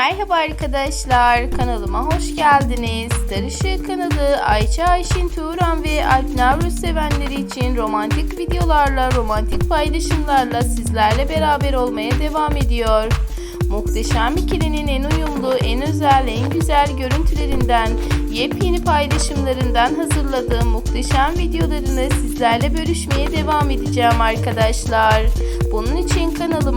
Merhaba arkadaşlar, kanalıma hoş geldiniz. Darışı kanalı Ayça Ayşin Turan ve Alp Navruz sevenleri için romantik videolarla, romantik paylaşımlarla sizlerle beraber olmaya devam ediyor. Muhteşem ikilinin en uyumlu, en özel, en güzel görüntülerinden, yepyeni paylaşımlarından hazırladığım muhteşem videolarını sizlerle bölüşmeye devam edeceğim arkadaşlar. Bunun için